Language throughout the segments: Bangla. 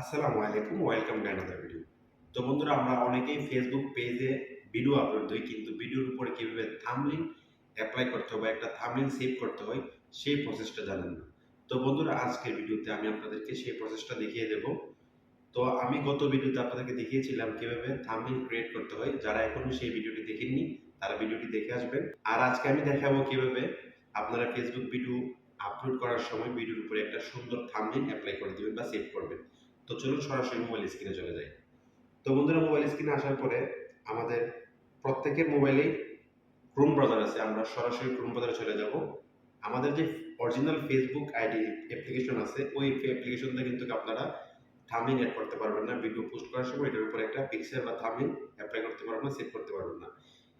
আসসালামু আলাইকুম ওয়েলকাম টু অ্যানাদার ভিডিও তো বন্ধুরা, আমরা অনেকেই ফেসবুক পেজে ভিডিও আপলোড দিই, কিন্তু ভিডিওর উপরে কীভাবে থামলিন অ্যাপ্লাই করতে হবে একটা থামলিন সেভ করতে হয়, সেই প্রসেসটা জানেন না। তো বন্ধুরা, আজকের ভিডিওতে আমি আপনাদেরকে সেই প্রসেসটা দেখিয়ে দেব। তো আমি গত ভিডিওতে আপনাদেরকে দেখিয়েছিলাম কীভাবে থামলিন ক্রিয়েট করতে হয়। যারা এখনও সেই ভিডিওটি দেখেননি, তারা ভিডিওটি দেখে আসবেন। আর আজকে আমি দেখাবো কীভাবে আপনারা ফেসবুক ভিডিও আপলোড করার সময় ভিডিওর উপরে একটা সুন্দর থামলিন অ্যাপ্লাই করে দিবেন বা সেভ করবেন। তো চলুন সরাসরি মোবাইল স্ক্রিনে চলে যাই। তো বন্ধুরা মোবাইল স্ক্রিনে আসার পরে আমাদের প্রত্যেকের মোবাইলেই ক্রোম ব্রাউজার আছে। আমরা সরাসরি ক্রোম ব্রাউজারে চলে যাব। আমাদের যে অরিজিনাল ফেসবুক আইডি অ্যাপ্লিকেশন আছে, ওই অ্যাপ্লিকেশনটা কিন্তু আপনারা থামিং অ্যাড করতে পারবেন না। ভিডিও পোস্ট করার সময় এটার উপরে একটা পিক্সেল বা থামিং অ্যাপ্লাই করতে পারবেন না সেভ করতে পারবেন না।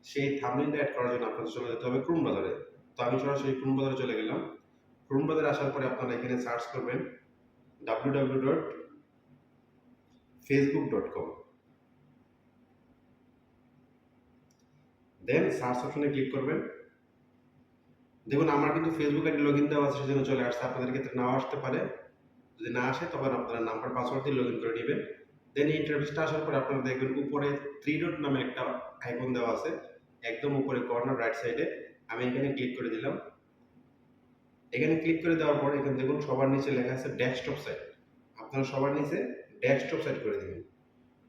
সেই থামিংটা অ্যাড করার জন্য আপনাদের চলে যেতে হবে ক্রোম ব্রাউজারে তো আমি সরাসরি ক্রোম ব্রাউজারে চলে গেলাম। ক্রোম ব্রাউজারে আসার পরে আপনারা এখানে সার্চ করবেন W W dot Facebook dot com then search অপশনে ক্লিক করবেন। দেখুন, আমার কিন্তু ফেসবুক আইডি লগ ইন দেওয়া আছে, সেজন্য চলে আসছে। আপনাদের ক্ষেত্রে নাও আসতে পারে। যদি না আসে, তখন আপনারা নাম্বার পাসওয়ার্ড দিয়ে লগ ইন করে নেবেন। দেন এই ইন্টারফেসটা আসার পরে আপনারা দেখবেন, উপরে থ্রি ডট নামে একটা আইকন দেওয়া আছে। একদম উপরে কর্নার রাইট সাইডে আমি এখানে ক্লিক করে দিলাম। এখানে ক্লিক করে দেওয়ার পর এখানে দেখুন, সবার নিচে লেখা আছে ডেস্কটপ সাইট আপনারা সবার নিচে ডেস্কটপ সাইট করে দিবেন।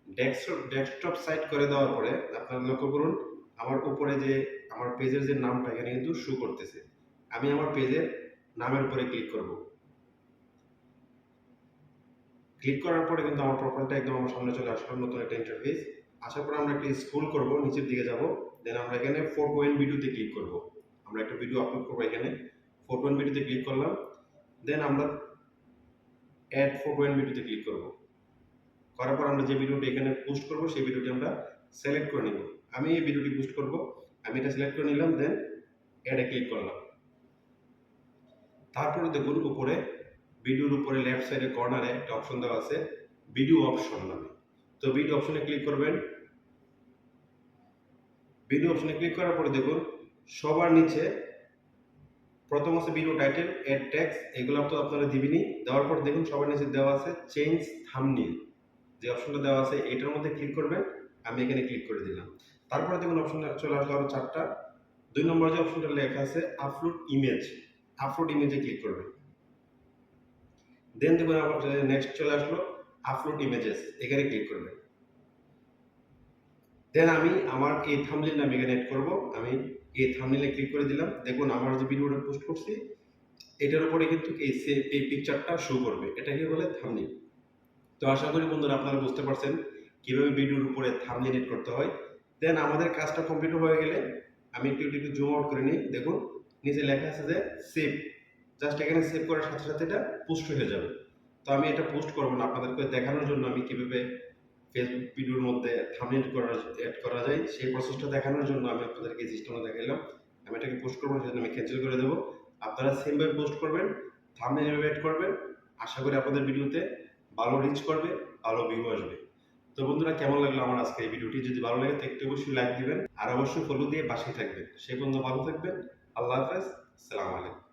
ডেস্কটপ ডেস্কটপ সাইট করে দেওয়ার পরে আপনারা লক্ষ্য করুন, আমার উপরে যে, আমার পেজের যে নামটা এখানে কিন্তু শু করতেছে। আমি আমার পেজের নামের উপরে ক্লিক করব। ক্লিক করার পরে কিন্তু আমার প্রোফাইলটা একদম আমার সামনে চলে আসলো নতুন একটা ইন্টারফেস আসার পরে আমরা একটা স্ক্রল করব, নিচের দিকে যাব। দেন আমরা এখানে ফোর এন্ড ভিডিওতে ক্লিক করব। আমরা একটা ভিডিও আপলোড করব এখানে। ফোর এন্ড ভিডিওতে ক্লিক করলাম। দেন আমরা অ্যাড ফোর এন্ড ভিডিওতে ক্লিক করব। করার পর আমরা যে ভিডিওটি এখানে পোস্ট করব, সেই ভিডিওটি আমরা সিলেক্ট করে নিব। আমি এই ভিডিওটি পোস্ট করব, আমি এটা সিলেক্ট করে নিলাম দেন অ্যাডে ক্লিক করলাম। তারপরে দেখুন উপরে ভিডিওর উপরে লেফট সাইডে কর্নারে একটা অপশন দেওয়া আছে ভিডিও অপশন নামে। তো ভিডিও অপশনে ক্লিক করবেন। ভিডিও অপশনে ক্লিক করার পরে দেখুন, সবার নিচে প্রথম আছে ভিডিও টাইটেল এড ট্যাক্স এগুলো তো আপনারা দিবেনই। দেওয়ার পর দেখুন, সবার নিচে দেওয়া আছে চেঞ্জ থামনিল যে অপশনটা দেওয়া আছে এটার মধ্যে ক্লিক করবেন আমি এখানে ক্লিক করে দিলাম। তারপরে দেখুন অপশন চলে আসলো আরও চারটা। দুই নম্বর যে অপশনটা লেখা আছে আপলোড ইমেজ আপলোড ইমেজে ক্লিক করবেন দেন দেখুন আবার নেক্সট চলে আসলো আপলোড ইমেজেস এখানে ক্লিক করবেন দেন আমি আমার এই থামলিন আমি এখানে এড করব। আমি এই থামলিনে ক্লিক করে দিলাম। দেখুন আমার যে ভিডিওটা পোস্ট করছি, এটার উপরে কিন্তু এই এই পিকচারটা শো করবে। এটাকে বলে? থামলিন তো আশা করি বন্ধুরা আপনারা বুঝতে পারছেন কীভাবে ভিডিওর উপরে থামলিন এড করতে হয়। দেন আমাদের কাজটা কমপ্লিট হয়ে গেলে আমি একটু একটু একটু জুম আউট করে নিই। দেখুন, নিচে লেখা আছে যে সেভ জাস্ট এখানে সেভ করার সাথে সাথে এটা পোস্ট হয়ে যাবে। তো আমি এটা পোস্ট করব না, আপনাদেরকে দেখানোর জন্য আমি কীভাবে ফেসবুক ভিডিওর মধ্যে থামনেল করা অ্যাড করা যায়, সেই প্রসেসটা দেখানোর জন্য আমি আপনাদেরকে এই সিস্টেমটা দেখাইলাম। আমি এটাকে পোস্ট করব সেজন্য আমি ক্যান্সেল করে দেবো। আপনারা সেমভাবে পোস্ট করবেন থামনেল এভাবে অ্যাড করবেন। আশা করি আপনাদের ভিডিওতে ভালো রিচ করবে, ভালো ভিউ আসবে। তো বন্ধুরা, কেমন লাগল আমার আজকে এই ভিডিওটি? যদি ভালো লাগে তো একটু অবশ্যই লাইক দিবেন। আর অবশ্যই ফলো দিয়ে বাসায় থাকবেন। সেই পর্যন্ত ভালো থাকবেন। আল্লাহ হাফেজ। সালাম আলাইকুম।